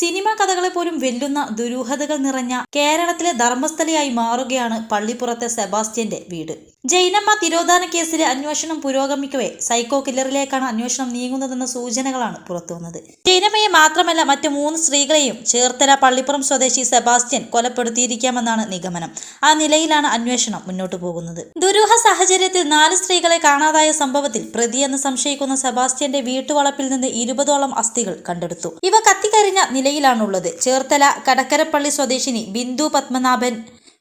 Cinema കഥകളെ പോലും വെല്ലുന്ന ദുരൂഹതകൾ നിറഞ്ഞ കേരളത്തിലെ ധർമ്മസ്ഥലയായി മാറുകയാണ് പള്ളിപ്പുറത്തെ സെബാസ്റ്റ്യന്റെ വീട്. ജൈനമ്മ തിരോധാന കേസിലെ അന്വേഷണം പുരോഗമിക്കവേ. സൈക്കോ കില്ലറിലേക്കാണ് അന്വേഷണം നീങ്ങുന്നതെന്ന സൂചനകളാണ് പുറത്തുവന്നത്. ജൈനമ്മയെ മാത്രമല്ല മറ്റ് മൂന്ന് സ്ത്രീകളെയും ചേർത്തല പള്ളിപ്പുറം സ്വദേശി സെബാസ്റ്റ്യൻ കൊലപ്പെടുത്തിയിരിക്കാമെന്നാണ് നിഗമനം. ആ നിലയിലാണ് അന്വേഷണം മുന്നോട്ടു പോകുന്നത്. ദുരൂഹ സാഹചര്യത്തിൽ നാല് സ്ത്രീകളെ കാണാതായ സംഭവത്തിൽ പ്രതിയെന്ന് സംശയിക്കുന്ന സെബാസ്റ്റ്യന്റെ വീട്ടുവളപ്പിൽ നിന്ന് ഇരുപതോളം അസ്ഥികൾ കണ്ടെടുത്തു. ഇവ കത്തിക്കരിഞ്ഞ നിലയിലാണുള്ളത്. ചേർത്തല കടക്കരപ്പള്ളി സ്വദേശിനി ബിന്ദു പത്മനാഭൻ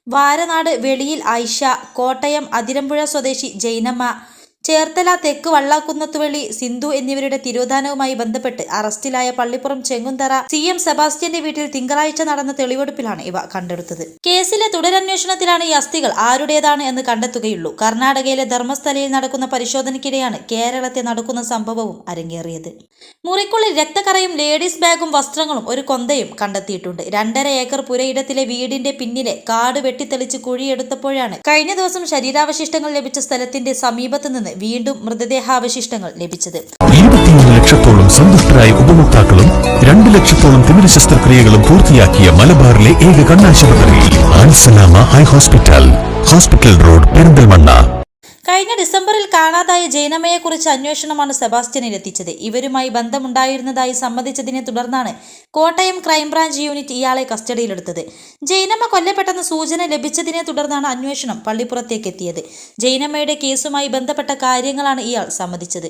വാരനാട് വെളിയിൽ ഐഷ കോട്ടയം അതിരമ്പുഴ സ്വദേശി ജൈനമ്മ ചേർത്തല തെക്ക് വള്ളാക്കുന്നത്തുവള്ളി സിന്ധു എന്നിവരുടെ തിരോധാനവുമായി ബന്ധപ്പെട്ട് അറസ്റ്റിലായ പള്ളിപ്പുറം ചെങ്ങുന്തറ സി എം സെബാസ്റ്റ്യന്റെ വീട്ടിൽ തിങ്കളാഴ്ച നടന്ന തെളിവെടുപ്പിലാണ് ഇവ കണ്ടെടുത്തത്. കേസിലെ തുടരന്വേഷണത്തിലാണ് ഈ അസ്ഥികൾ ആരുടേതാണ് എന്ന് കണ്ടെത്തുകയുള്ളൂ. കർണാടകയിലെ ധർമ്മസ്ഥലയിൽ നടക്കുന്ന പരിശോധനയ്ക്കിടെയാണ് കേരളത്തെ നടക്കുന്ന സംഭവവും അരങ്ങേറിയത്. മുറിക്കുള്ളിൽ രക്തക്കറയും ലേഡീസ് ബാഗും വസ്ത്രങ്ങളും ഒരു കൊന്തയും കണ്ടെത്തിയിട്ടുണ്ട്. രണ്ടര ഏക്കർ പുരയിടത്തിലെ വീടിന്റെ പിന്നിലെ കാട് വെട്ടിത്തെളിച്ച് കുഴിയെടുത്തപ്പോഴാണ് കഴിഞ്ഞ ദിവസം ശരീരാവശിഷ്ടങ്ങൾ ലഭിച്ച സ്ഥലത്തിന്റെ സമീപത്ത് നിന്ന് വീണ്ടും മൃതദേഹാവശിഷ്ടങ്ങൾ ലഭിച്ചത്. ഇരുപത്തിയൊന്ന് ലക്ഷത്തോളം സന്തുഷ്ടരായ ഉപഭോക്താക്കളും രണ്ട് ലക്ഷത്തോളം തിമിര ശസ്ത്രക്രിയകളും പൂർത്തിയാക്കിയ മലബാറിലെ ഏക കണ്ണാശുപത്രി Al Salama eye hospital. Hospital road Perinthalmanna. കഴിഞ്ഞ ഡിസംബറിൽ കാണാതായ ജൈനമ്മയെക്കുറിച്ച് അന്വേഷണമാണ് സെബാസ്റ്റ്യനിൽ എത്തിച്ചത്. ഇവരുമായി ബന്ധമുണ്ടായിരുന്നതായി സമ്മതിച്ചതിനെ തുടർന്നാണ് കോട്ടയം ക്രൈംബ്രാഞ്ച് യൂണിറ്റ് ഇയാളെ കസ്റ്റഡിയിലെടുത്തത്. ജൈനമ്മ കൊല്ലപ്പെട്ടെന്ന സൂചന ലഭിച്ചതിനെ തുടർന്നാണ് അന്വേഷണം പള്ളിപ്പുറത്തേക്ക് എത്തിയത്. ജൈനമ്മയുടെ കേസുമായി ബന്ധപ്പെട്ട കാര്യങ്ങളാണ് ഇയാൾ സമ്മതിച്ചത്.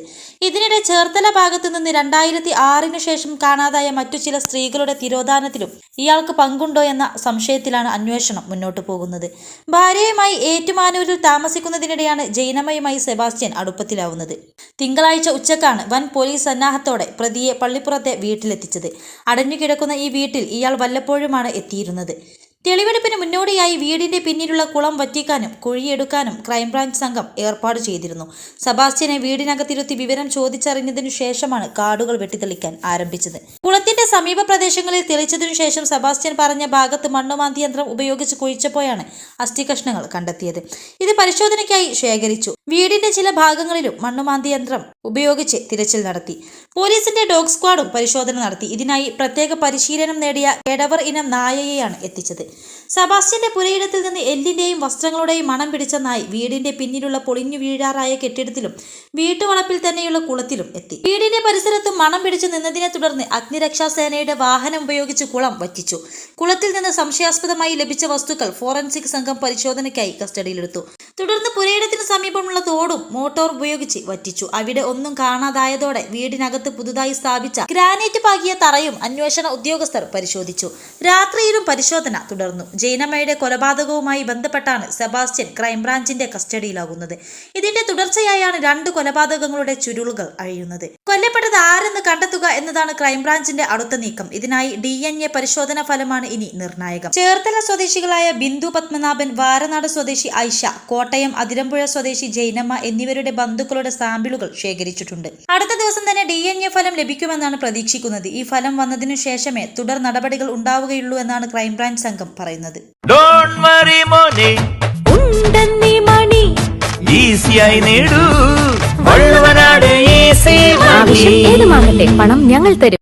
ഇതിനിടെ ചേർത്തല ഭാഗത്തു നിന്ന് രണ്ടായിരത്തി ആറിന് ശേഷം കാണാതായ മറ്റു ചില സ്ത്രീകളുടെ തിരോധാനത്തിലും ഇയാൾക്ക് പങ്കുണ്ടോ എന്ന സംശയത്തിലാണ് അന്വേഷണം മുന്നോട്ടു പോകുന്നത്. ഭാര്യയുമായി ഏറ്റുമാനൂരിൽ താമസിക്കുന്നതിനിടെയാണ് ജൈനമ്മയുമായി സെബാസ്റ്റ്യൻ അടുപ്പത്തിലാവുന്നത്. തിങ്കളാഴ്ച ഉച്ചക്കാണ് വൻ പോലീസ് സന്നാഹത്തോടെ പ്രതിയെ പള്ളിപ്പുറത്തെ വീട്ടിലെത്തിച്ചത്. അടഞ്ഞുകിടക്കുന്ന ഈ വീട്ടിൽ ഇയാൾ വല്ലപ്പോഴുമാണ് എത്തിയിരുന്നത്. തെളിവെടുപ്പിന് മുന്നോടിയായി വീടിന്റെ പിന്നിലുള്ള കുളം വറ്റിക്കാനും കുഴിയെടുക്കാനും ക്രൈംബ്രാഞ്ച് സംഘം ഏർപ്പാട് ചെയ്തിരുന്നു. സബാസ്റ്റ്യനെ വീടിനകത്തിരുത്തി വിവരം ചോദിച്ചറിഞ്ഞതിനു ശേഷമാണ് കാടുകൾ വെട്ടിത്തെളിക്കാൻ ആരംഭിച്ചത്. കുളത്തിന്റെ സമീപ പ്രദേശങ്ങളിൽ തെളിച്ചതിനു ശേഷം സബാസ്റ്റ്യൻ പറഞ്ഞ ഭാഗത്ത് മണ്ണുമാന്തി യന്ത്രം ഉപയോഗിച്ച് കുഴിച്ചപ്പോഴാണ് അസ്ഥി കഷ്ണങ്ങൾ കണ്ടെത്തിയത്. ഇത് പരിശോധനയ്ക്കായി ശേഖരിച്ചു. വീടിന്റെ ചില ഭാഗങ്ങളിലും മണ്ണുമാന്തി യന്ത്രം ഉപയോഗിച്ച് തിരച്ചിൽ നടത്തി. പോലീസിന്റെ ഡോഗ് സ്ക്വാഡും പരിശോധന നടത്തി. ഇതിനായി പ്രത്യേക പരിശീലനം നേടിയ എടവർ ഇനം നായയെയാണ് എത്തിച്ചത്. സബാസ്റ്റ്യന്റെ പുരയിടത്തിൽ നിന്ന് എല്ലിന്റെയും വസ്ത്രങ്ങളുടെയും മണം പിടിച്ച നായ് വീടിന്റെ പിന്നിലുള്ള പൊളിഞ്ഞു വീഴാറായ കെട്ടിടത്തിലും വീട്ടുവളപ്പിൽ തന്നെയുള്ള കുളത്തിലും എത്തി. വീടിന്റെ പരിസരത്തും മണം പിടിച്ചു നിന്നതിനെ തുടർന്ന് അഗ്നിരക്ഷാസേനയുടെ വാഹനം ഉപയോഗിച്ച് കുളം വറ്റിച്ചു. കുളത്തിൽ നിന്ന് സംശയാസ്പദമായി ലഭിച്ച വസ്തുക്കൾ ഫോറൻസിക് സംഘം പരിശോധനയ്ക്കായി കസ്റ്റഡിയിലെടുത്തു. തുടർന്ന് പുരയിടത്തിന് സമീപമുള്ള തോടും മോട്ടോർ ഉപയോഗിച്ച് വറ്റിച്ചു. അവിടെ ഒന്നും കാണാതായതോടെ വീടിനകത്ത് പുതുതായി സ്ഥാപിച്ച ഗ്രാനൈറ്റ് പാകിയ തറയും അന്വേഷണ ഉദ്യോഗസ്ഥർ പരിശോധിച്ചു. രാത്രിയിലും പരിശോധന തുടർന്നു. ജൈനമ്മയുടെ കൊലപാതകവുമായി ബന്ധപ്പെട്ടാണ് സെബാസ്റ്റ്യൻ ക്രൈംബ്രാഞ്ചിന്റെ കസ്റ്റഡിയിലാകുന്നത്. ഇതിന്റെ തുടർച്ചയായാണ് രണ്ട് കൊലപാതകങ്ങളുടെ ചുരുളുകൾ അഴിയുന്നത്. കൊല്ലപ്പെട്ടത് ആരെന്ന് കണ്ടെത്തുക എന്നതാണ് ക്രൈംബ്രാഞ്ചിന്റെ അടുത്ത നീക്കം. ഇതിനായി ഡി എൻ എ പരിശോധന ഫലമാണ് ഇനി നിർണായകം. ചേർത്തല സ്വദേശികളായ ബിന്ദു പത്മനാഭൻ വാരനാട് സ്വദേശി ഐഷ കോട്ടയം അതിരമ്പുഴ സ്വദേശി ജൈനമ്മ എന്നിവരുടെ ബന്ധുക്കളുടെ സാമ്പിളുകൾ ശേഖരിച്ചിട്ടുണ്ട്. അടുത്ത ദിവസം തന്നെ ഡി എൻ എ ഫലം ലഭിക്കുമെന്നാണ് പ്രതീക്ഷിക്കുന്നത്. ഈ ഫലം വന്നതിനു ശേഷമേ തുടർ നടപടികൾ ഉണ്ടാവുകയുള്ളൂ എന്നാണ് ക്രൈംബ്രാഞ്ച് സംഘം പറയുന്നത്. ഡോണ്ട് വറി മോനെ. ഉണ്ടെന്നീ മണി. ഈസിയായി നേടൂ. വള്ളുവനാട് ഈസി ആവശ്യം ഏതുമാകട്ടെ പണം ഞങ്ങൾ തരും.